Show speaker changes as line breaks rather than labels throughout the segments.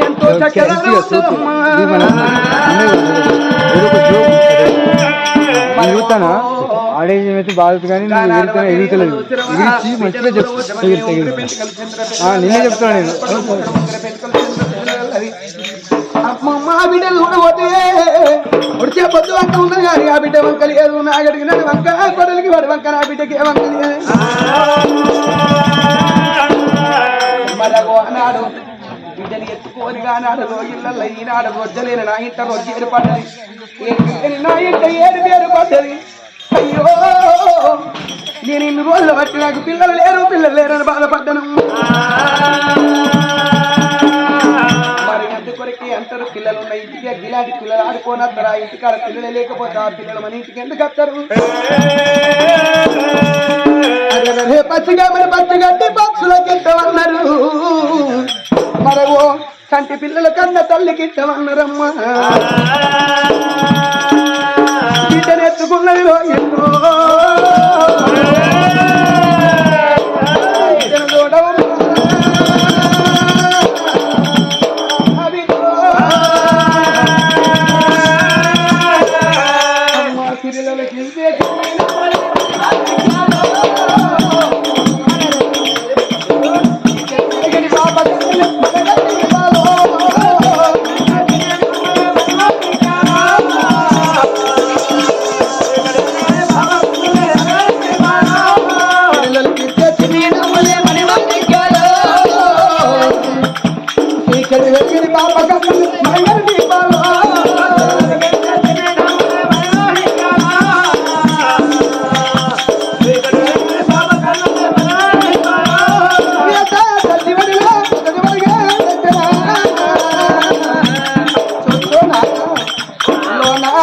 ఎంతో చక్కగా
నేను అయితే బాధ కానీ నువ్వు ఎగురుతానే ఎగురుతలేదు ఎగిరిచి మంచిగా చెప్తా ఎగిరితే ఎగిరితా ఆ, నిన్నే చెప్తాను నేను
ఆ బిడ్డలు కూడా పోతే ఉడిచే పొద్దు వంక ఉన్నది కానీ ఆ బిడ్డ వంక లేదు నాగడికి గడిగిన వంక కొడలికి వాడి వంక నా బిడ్డకి ఏ వంక. లేదు మరగో అన్నాడు బిడ్డని ఎత్తుకోని కానాడు రోజులలో ఈనాడు రొజ్జలేని నా ఇంట రొజ్జ ఏర్పడ్డది నా ఇంట ఏడు పేరు పడ్డది. అయ్యో నేను ఇన్ని రోజులు బట్టి నాకు పిల్లలు లేరు పిల్లలు లేరని బాధపడ్డాను. పిల్లలు ఉన్న ఇంటికి గిలాంటి పిల్లలు ఆడుకోనత్తరా? ఇంటికాడ పిల్లలే లేకపోతే ఆ పిల్లలు మన ఇంటికి ఎందుకు వస్తారు? పచ్చిగా మరి పచ్చిగడ్డి పక్షులకి ఇట్టమన్నారు మరవో కంటి పిల్లల కన్న తల్లికి ఇట్టమన్నారమ్మా బిడ్డనెత్తుకున్నది ఎన్నో.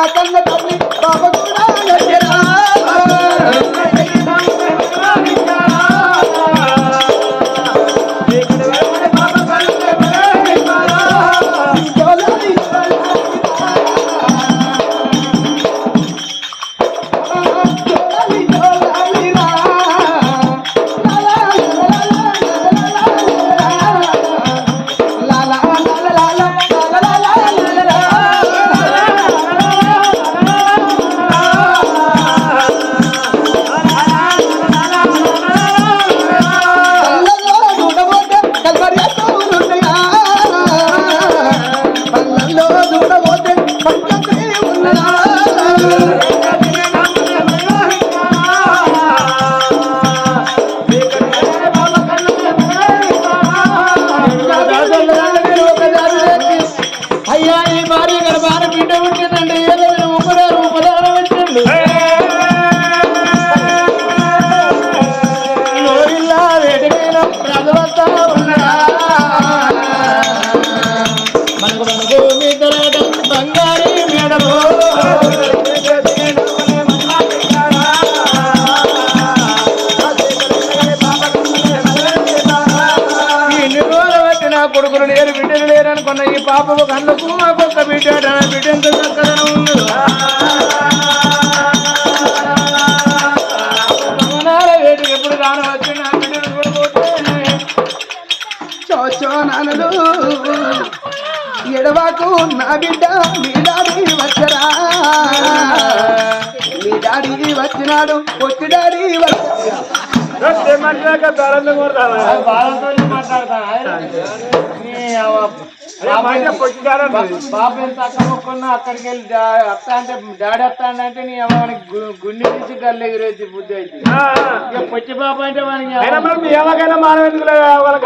కన్న తల్లి
ఈ పాపకు కళ్ళకు మాకొక్క బిడ్డ బిడ్డ ఎంత చక్కదనం ఉంది ఎప్పుడు రాను? వచ్చి నా బిడ్డలు చూడబోతే
ఎడవాకు నా బిడ్డ మీ డాడీ వచ్చరా? మీ డాడీ వచ్చినాడు పొట్టి డాడీ వచ్చాడు
బాధతో మాట్లాడతాను. బాబు ఎంత అక్కడుకున్నా అక్కడికి వెళ్ళి అత్త అంటే డాడీ అత్త అంటే నీ అమ్మకి గుండె తీసి గల్లు ఎగిరేసి బుద్ధి అయితే. ఇక పొచ్చి బాబు అంటే మనకి
ఏమకైనా మానవ ఎందుకు వాళ్ళకి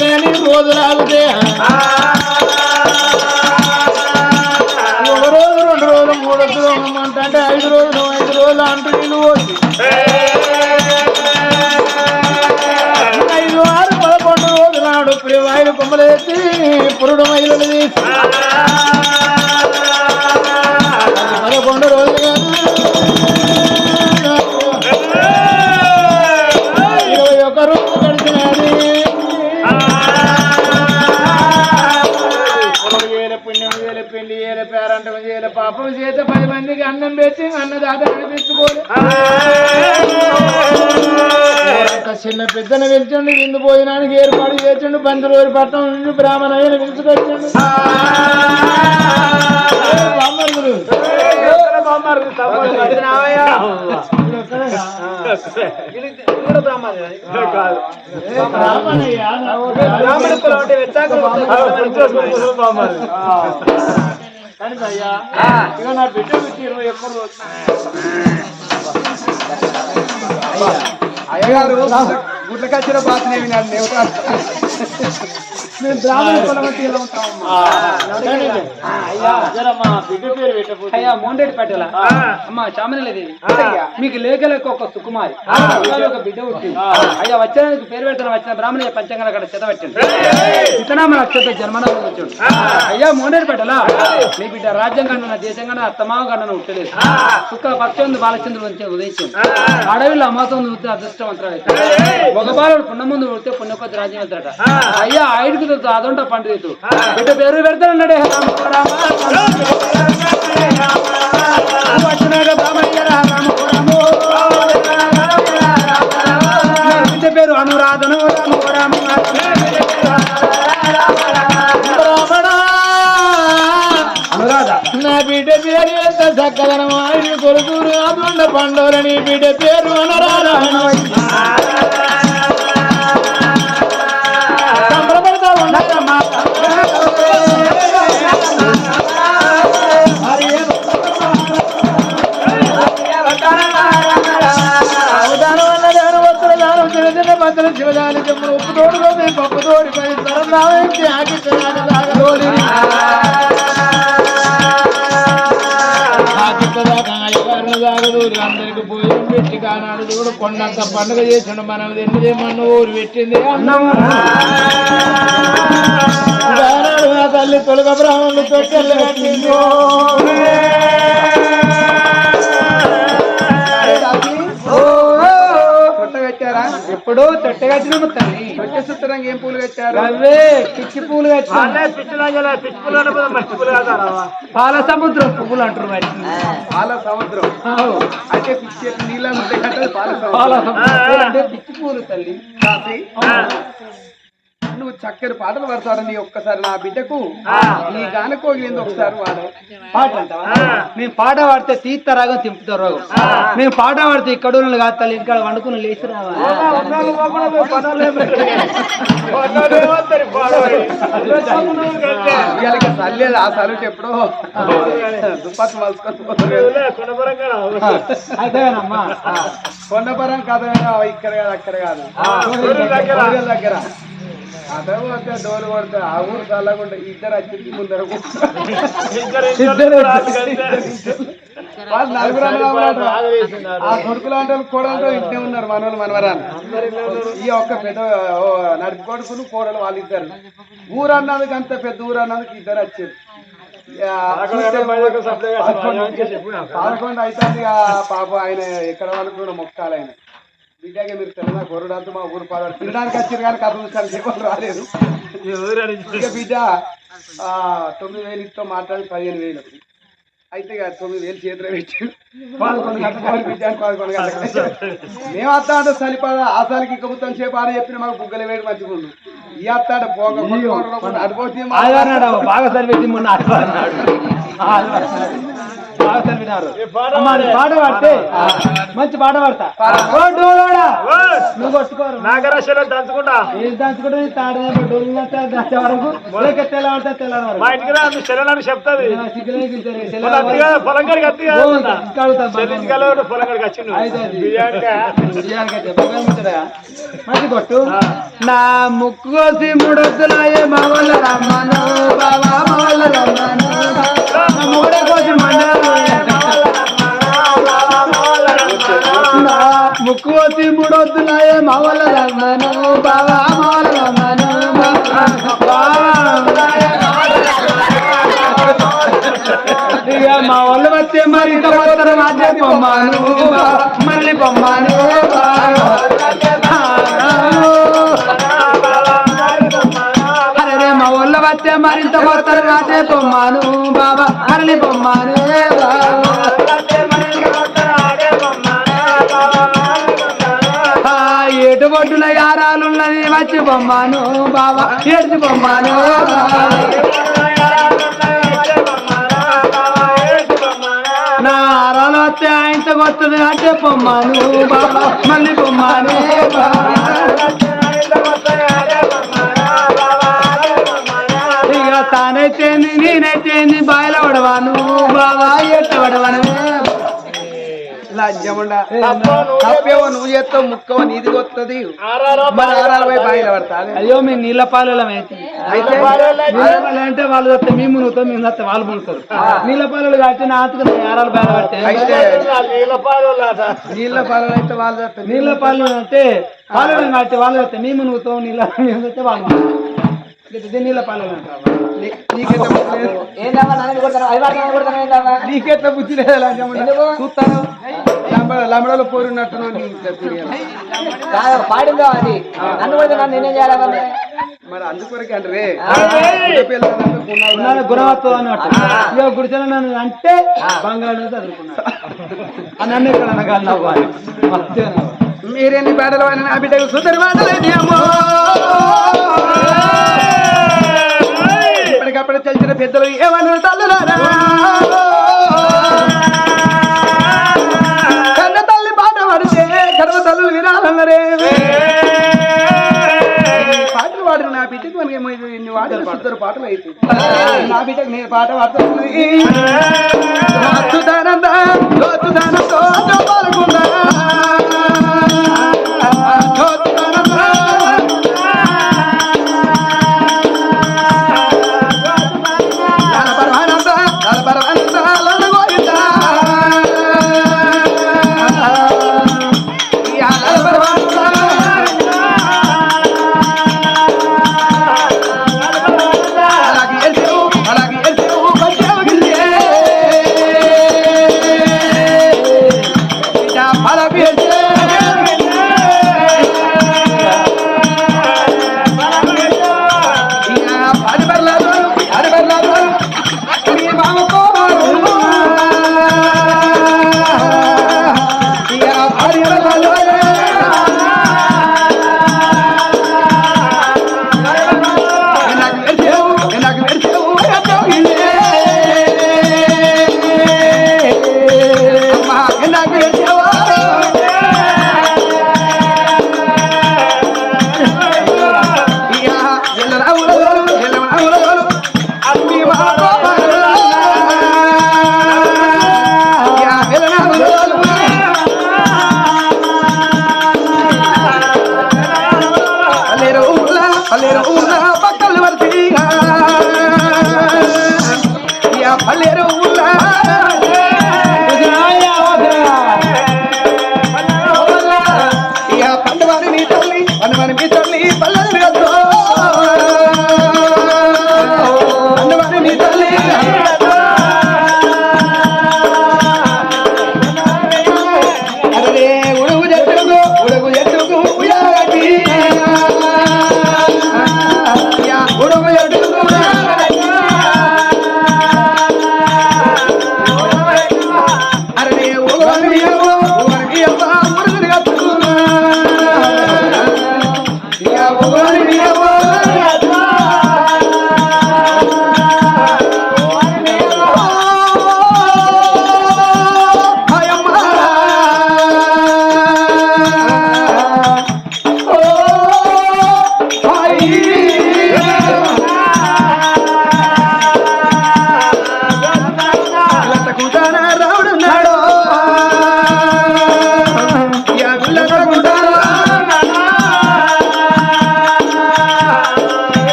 కానీ
రోజులు ఆగుతే ఒక రోజు రెండు రోజులు మూడు రోజులు అంటే ఐదు రోజులు ఐదు రోజులు అంటూ నీళ్ళు పోసి. ఐదు ఆరు పదకొండు రోజులు నాడు ప్రివాయులు కొమ్మలేసి పురుడు మైలు తీసి. పదకొండు రోజులుగా పాపం చేత పది మందికి అన్నం పెట్టి అన్నదాత అనిపించుకోలే అంత చిన్న పెద్దను పిలిచండి విందు భోజనానికి ఏర్పాటు చేసిండు బంధువులు పట్టణం నుండి బ్రాహ్మణ పిలుచుకొచ్చిండు ఏ బామ్మర్దులు. ఏ బ్రాహ్మణయ్యా, కానీ భయ్యా, ఇక నా బిడ్డ పుట్టి ఇరవై ఒక్క రోజు
అయ్యగారు గుడ్లకచ్చిన బాధనే వినాడు నేవకాడు
మేము బ్రాహ్మణ ఇలా ఉంటామమ్మా. అయ్యా మోండేటి పెట్టల? అమ్మ చామనలేదేవి. మీకు లేఖలకు ఒక సుకుమారి. ఒక బిడ్డ పుట్టింది అయ్యా వచ్చినందుకు పేరు పెడతాను వచ్చిన బ్రాహ్మణ పంచంగా అక్కడ చెత పెట్టింది ఇతనామ నక్షత్ర జన్మనామం వచ్చాడు అయ్యా మోండేటి పెట్టల? మీ బిడ్డ రాజ్యం కన్నా దేశం కన్నా అత్తమావ కన్నా ఉట్టలేదు సుక్క పక్షందు బాలచంద్రుడు ఉదయించింది అడవిలో అమాసం చూస్తే అదృష్టవంతుడు ఒక బాలుడు పున్న ముందు ఉడితే పుణ్యకొద్ది రాజ్యం వెళ్తాడట అయ్యా ఆయుడికి తెలుసు అదొంట పండితు బిడ్డ పేరు పెడతాడన్నాడే బిడ్డ పేరు అనురాధను అనురాధ
నా బిడ్డ పేరు ఎంత చక్కదనం ఆయన కొడుకురు అదుండ పండుగని బిడ్డ పేరు అనరారా సంబరపడతా ఉండమ్మా చెప్పుడు ఉప్పు తోడులో మేము పప్పు తోడిపై తరం రావేంటి ఆకి తోడి పెట్టి చూడు కొండంత పండుగ చేసిండు. మనం తిన్నదే మన ఊరు పెట్టింది. తల్లి తొలగ బ్రాహ్మణులు తొట్టెలు కట్టింది.
ఎప్పుడో తొట్టగట్టిన తల్లి.
కొట్టే సుత్తరంగా ఏం పూలు కట్టారు?
అవే పిచ్చి పూలు పాల సముద్రం పువ్వులు అంటారు మరి.
పాల సముద్రం. అంటే పిచ్చి నీళ్ళ పాల సముద్రం.
అంటే పిచ్చి పూలు తల్లి.
నువ్వు చక్కని పాటలు పడతారు నీ ఒక్కసారి నా బిడ్డకు? నీ గానకోగిలింది ఒకసారి వాడు.
పాట మేము పాట పాడితే తీర్థ రాగం తింపుతారు రోగం. మేము పాట పాడితే ఇక్కడ ఉన్న కాదు తల్లి ఇక్కడ వండుకుని లేచి రావా?
ఇవాళ చల్లేదు ఆ సరుకు ఎప్పుడో. దుప్పట్లు కొండపరం కథ ఇక్కడ కాదు అక్కడ కాదు. దగ్గర. డోలు కొడితే ఆ ఊరు చల్లకుండా ఇద్దరు వచ్చి ముందర వాళ్ళు నలుగురు అన్నమాట. ఆ కొడుకులు అంటే కోడలతో ఇంటే ఉన్నారు మనోళ్ళు మనవరాలు ఈ ఒక్క పెద్ద ఓ నడుపు కొడుకులు కోడలు వాళ్ళిద్దరు ఊరు అన్నందుకు అంత పెద్ద ఊరు అన్నందుకు ఇద్దరు వచ్చారు. పదకొండు- అవుతుంది పాప ఆయన ఎక్కడ వాళ్ళకి కూడా మొక్కాలి ఆయన. బిడ్డగా మీరు తెలంగాణ మా ఊరు తినడానికి వచ్చారు కానీ కథ చూసారు ఎవరు రాలేదు ఇక బిడ్డ తొమ్మిది వేలు ఇస్తో మాట్లాడి పదిహేను వేలు. అయితే తొమ్మిది వేలు చేతిలో పెట్టి పదకొండు గంటల బిడ్డ అని పదకొండు గంటలకు మేము వస్తా అంటే సరిపడ ఆ సాలికి ఇంక మొత్తం సేపు ఆడ చెప్పిన మాకు బుగ్గలు వేడి మంచిగా ఉండు. ఈ అత్తాడ పోక అడిపోతే
బాగా సరిపెట్టి మొన్న బాగా వినారు
ఈ పాట
పాడితే మంచి పాట పాడతా. ఓ డోలోడా? నువ్వు కొట్టుకోరు.
నాగరాశిలో దంచుకుంటా.
ఏం దాచుకుంటే తాడదే డోలు దాచే వరకు లేక తెల్లవాడితే తెల్లారి వరకు
మా ఇంటికి రా మీ చెల్లెలని చెప్తాది. అత్తిగా వచ్చిండు.
మంచి కొట్టు. నా ముక్కు కోసి మూడొద్దులాయే మా వాళ్ళ రమ్మను బాబా మా వాళ్ళ రమ్మను ముక్కువతి మూడే ముక్కు కోసి మూడొద్దులాయే మా వాళ్ళ బావా బాబా ఇక మా వాళ్ళు వచ్చే మరి ఇంత మొత్తం రాజ్యం పొమ్మాను మళ్ళీ పొమ్మాను వస్తే మరింత మొత్తం రాజే పొమ్మాను బాబా మరలి పొమ్మాను ఆ, ఏటు బొడ్డుల యారాలున్నది వచ్చి పొమ్మాను బాబా ఏడ్చి పొమ్మాను నా ఆరాలు వస్తే ఆయనతో వస్తుంది అంటే పొమ్మాను బాబా మళ్ళీ పొమ్మాను బాబా. తానైతేంది నేనైతేంది బాయిలో పడవాను బాబా ఎట్ట పడవనమే
లజ్జముండా తప్పేవో నువ్వు చేస్తావు ముక్కవ నీది
ఆరారో
మరి బాయిలో పడతాది
అయ్యో మేము నీళ్ళ పాలెలం అయితే అంటే వాళ్ళు వస్తే మేము మునుగుతాం మేము వస్తే వాళ్ళు మునుగుతారు నీళ్ళ పాలలు కట్టి నాతుకు ఆరాలు బయట పడితే.
అయితే
నీళ్ళ పాలు లాట.
నీళ్ళ పాలలు అయితే వాళ్ళు
నీళ్ళ పాలు అంటే పాలెలం కట్టి వాళ్ళు వస్తే మేము మునుగుతాం నీళ్ళ మేము వస్తే వాళ్ళు నీళ్ళ
నీకెట్లా బుద్ధి లేదు? చూస్తాను లంబడ లంబడలో పోరున్నట్టు
పాడిందో అది. నన్ను కొడితే నన్ను నేనేం చేయాలి మరి?
మరి అందుకొరకే అంటే
గుణవత్వం అన్నట్టు ఇక గుడిసెల నన్ను అంటే బంగాళ చదువుకున్నాడు ఆ నన్ను ఇక్కడ అనగాలి నవ్వాలి. మస్తు
మీరేని పాటలు అని నా బిడ్డకు సుందరి పాటలేని అమ్మో? ఇప్పటికప్పుడు తెలిసిన పెద్దలు ఏమన్నా తల్లులారా? కన్న తల్లి పాట పడితే కర్మ తల్లు వినాలన్నరే. పాటలు పాడిన నా బిడ్డకు మనకి ఏమో ఇన్ని వాటలు పాడతారు పాటలు అయితే. నా బిడ్డకు నేను పాట పాడుతుంది అచ్చుతానంద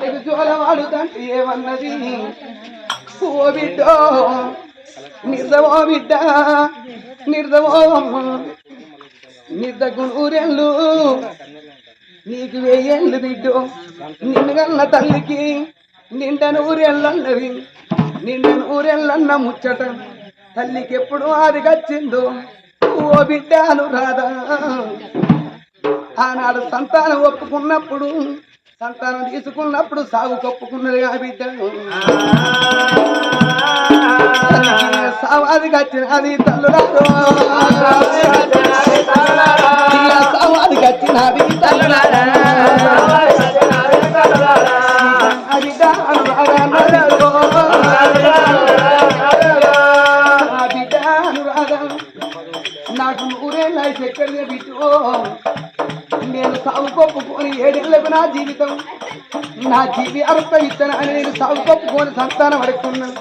గా బిడ్డకు జోలవాడుతంటే ఏమన్నది ఓ బిడ్డో నిర్దవో బిడ్డ నిర్దవో అమ్మ నిర్దకు నూరెళ్ళు నీకు వెయ్యేళ్ళు బిడ్డో నిన్ను కన్న తల్లికి నిండ నూరెళ్ళన్నది నిండ నూరెళ్ళన్న ముచ్చట తల్లికి ఎప్పుడు అది గచ్చిందో ఓ బిడ్డ అనురాధా ఆనాడు సంతానం ఒప్పుకున్నప్పుడు సంతానం తీసుకున్నప్పుడు సాగు కప్పుకున్నదిగా బిడ్డ. సావాది కచ్చినది సవాది సావాది అవి తల్లు సాగుకొప్పుకొని ఏడేళ్ళకు నా జీవితం. నా జీవి అర్థం ఇచ్చిన అని నేను సాగుకొప్పుకొని సంతానం అడుగుతున్నాను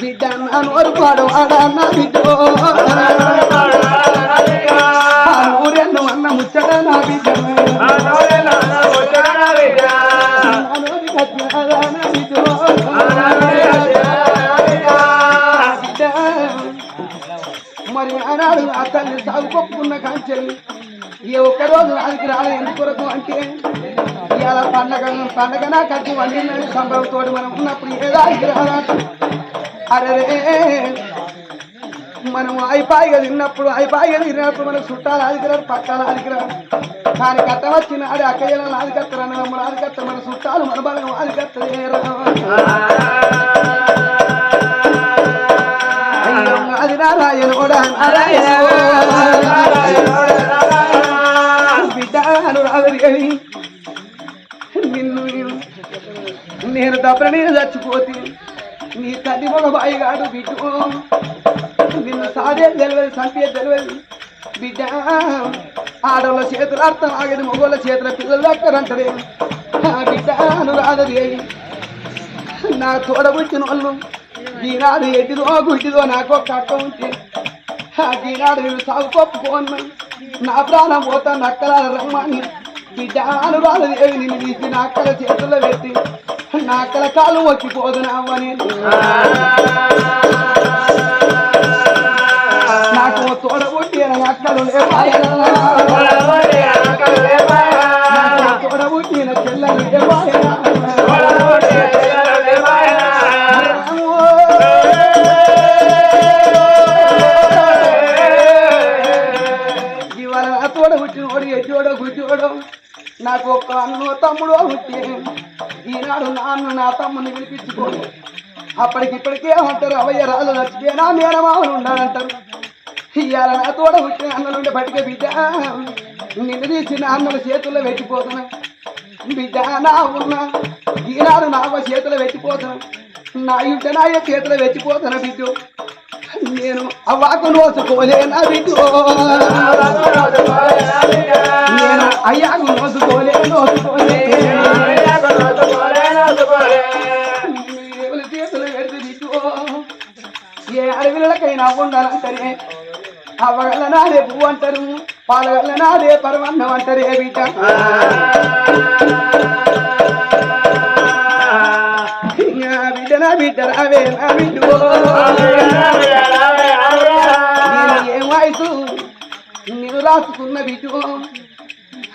బిడ్డ నాను నోరు పాడు ఆడా బిడ్డ. అన్న ముచ్చట నా బిడ్డ. మరి అనాడు అతన్ని తల్లి సాగుకొప్పుకున్న కాంచెల్ని ఏ ఒక్క రోజు నాదికి రాలేదు ఎందుకొరకు అంటే? ఇవాళ పండగ పండగ నా కట్టి వండిన సంభవంతో మనం ఉన్నప్పుడు ఏ దానికి రాదాట అరే మనం అయిపాయిగా తిన్నప్పుడు అయిపాయిగా తిన్నప్పుడు మనం చుట్టాలు ఆదికిరారు పట్టాలు ఆదికిరారు కానీ కట్ట వచ్చిన ఆడి అక్కయ్యలను ఆదికత్తారు అన్న మన ఆదికత్తరు మన చుట్టాలు మన బలం ఆదికత్తరు అది నారాయణోడా నారాయణ బిడ్డ నిన్ను నేను దప్పనే చచ్చిపోతే నీ తల్లి మగ బాయిగాడు బిడ్డు. నిన్ను సాదే తెలియదు సంపే తెలియదు. బిడ్డ ఆడవాళ్ళ చేతులు అర్థం ఆగదు మగవాళ్ళ చేతుల పిల్లలు దక్కరంటదే ఆ బిడ్డ అనురాధదేవి నా తోడబుచ్చిన వాళ్ళు ఈనాడు ఎడ్డిదో గుడ్డిదో నాకు ఒక అక్క ఉంటే ఆ ఈనాడు నేను సాగు పప్పుకోను నా ప్రాణం పోతా నక్కల రమ్మని. బిడ్డ అనురాధదేవి నిన్ను తీసి నా అక్కల చేతుల్లో పెట్టి. నా అక్కల కాలు వచ్చిపోదు నావని నాకు తోడబుట్టి అక్కలు లేపాయనా? తోడబుట్టిన చెల్లెలు లేపాయనా? ఎడ్డోడో నాకు ఒక అన్నో తమ్ముడు ఉంటే ఈనాడు నాన్న నా తమ్ముని వినిపించుకోడు అప్పటికి ఇప్పటికే అంటారు అవయ్య రాళ్ళు నచ్చిపోయినా మేనమామలు ఉండాలంటారు. ఇవాళ నా తోడ పుట్టిన అన్నలుండే బతికే బిడ్డ నిన్ను తీసిన నాన్నల చేతుల్లో పెట్టిపోతున్నా. బిడ్డ నా ఉన్నా ఈనాడు నా చేతులు పెట్టిపోతున్నా. నా ఇంట నా చేతులు పెట్టిపోతున్నా బిడ్డు. నేను అవ్వాకు నోసుకోలేనా బిడ్డు నేను అయ్యాకు నోసుకోలే నోసుకోలే ఎవరి చేతులు పెడితే బిడ్డు ఏ అడవిలకైనా ఉండాలంటారే అవ్వగల నాదే పువ్వు అంటారు పాలగల నాదే పరమన్నం అంటారే బిడ్డ. ఇంకా బిడ్డ నా బిడ్డ రావే నా బిడ్డు నేను రాసుకున్న బిడ్డు.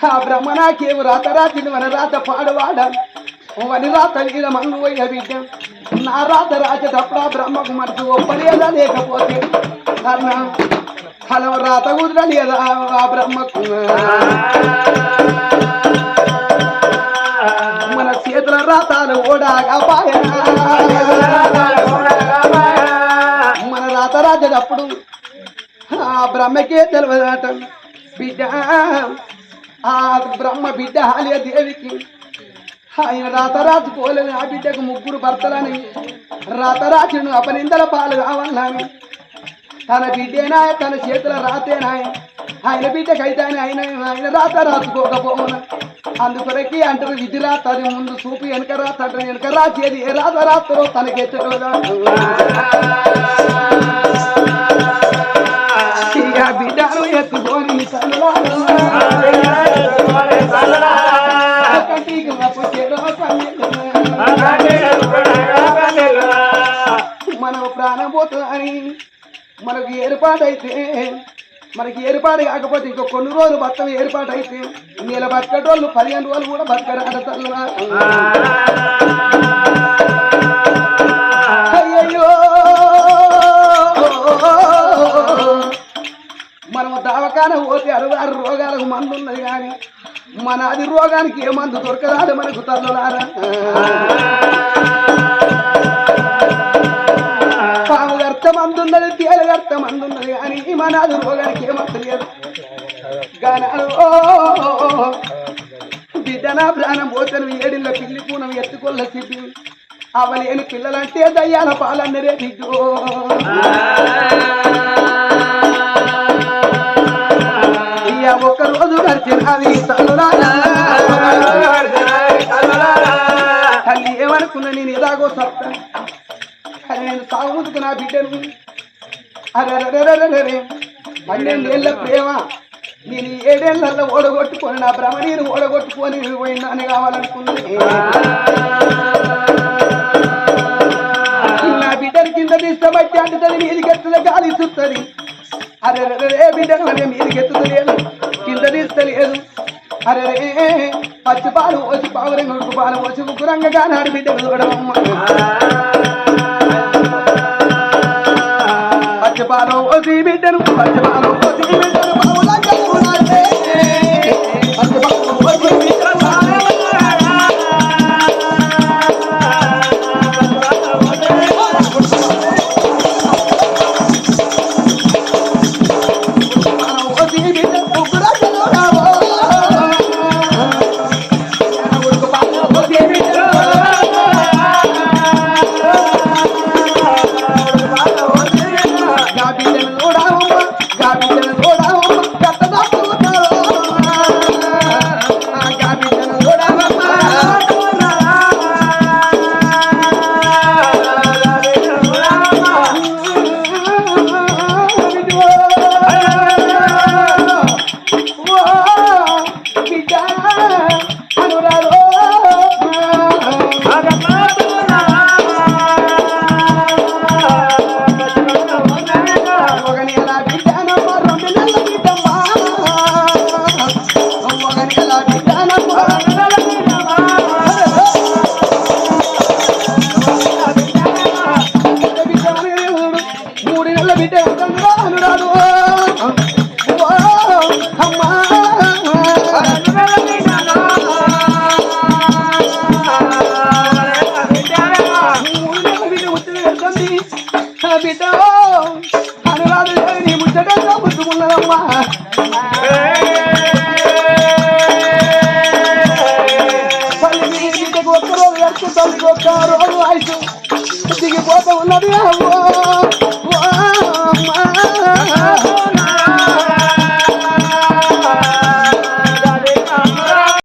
ఆ బ్రహ్మ నాకేం రాత రాసింది మన రాత పాడవాడ. వని రాత మీద మన్ను పోయిన బిడ్డ. నా రాత రాసేటప్పుడు ఆ బ్రహ్మకు మనసు ఒప్పలేదా లేకపోతే? అన్న హలం రాత కుదరలేదా ఆ బ్రహ్మకు? మన చేతుల రాతాలు ఓడాగా పాయనా మన రాత రాసేటప్పుడు ఆ బ్రహ్మకే తెలియదట. బిడ్డ ఆ బ్రహ్మ బిడ్డ హాలియ దేవికి. ఆయన రాతరాజు పోలేదు ఆ బిడ్డకు ముగ్గురు భర్తలని రాతరాజును అపనిందల పాలు కావాలని తన బిడ్డేనా తన చేతుల రాతేనా? ఆయన బిడ్డకైతే ఆయన ఆయన ఆయన రాత రాసుకోకపోవున అందుకొరకి అంటారు విధి రాతది ముందు చూపు వెనక రాత అంటారు. వెనక రాసేది ఏ రాత రాత్రో తనకెచ్చరుగా బిడ్డలు ఎత్తుకొని మనం ప్రాణం పోతుందని మనకు ఏర్పాటైతే మనకి ఏర్పాటు కాకపోతే ఇంకో కొన్ని రోజులు బతకం ఏర్పాటు అయితే నెల బతకటోళ్ళు పదిహేను రోజులు కూడా బతకరాడతారు దవాఖాన పోతే అరదారు రోగాలకు మందు ఉన్నది కానీ మన అది రోగానికి ఏ మందు దొరకదాలి మనకు తల్లులారా. పాము గర్త మందు ఉన్నది తేల గర్త మందు ఉన్నది కానీ మన అది రోగానికి ఏ మందు లేదు. గానాడు బిడ్డనా ప్రాణం పోతను ఏడిళ్ళ పిల్లి పూనం ఎత్తుకొల్ల సిబ్బి. అవలేని పిల్లలంటే దయ్యాల పాలన్నరే బిడ్డు. తల్లి నేను ఎలాగో సత్తా కానీ నేను సాగుముతుకు నా బిడ్డను. అరే పన్నెండేళ్ళ ప్రేమ. నేను ఏడేళ్ళలో ఓడగొట్టుకొని నా భ్రమ నేను ఓడగొట్టుకొని పోయిందని కావాలనుకున్నాను. నా బిడ్డని కింద తీస్తాబట్టి అంటుతుంది మీదికి ఎత్తుల గాలి చూస్తుంది. అరే రే బిడ్డను అనే మీదికి ఎత్తుతలేదు కింద తీస్తలేదు అరే రే పచ్చి పాలు వచ్చి పావురంగ ఉడుకు పాలు పోసి ఉగ్గురంగగా నాడు బిడ్డ చూడవమ్మ పచ్చి పాలు వచ్చి బిడ్డను పచ్చి పాలు. ఒక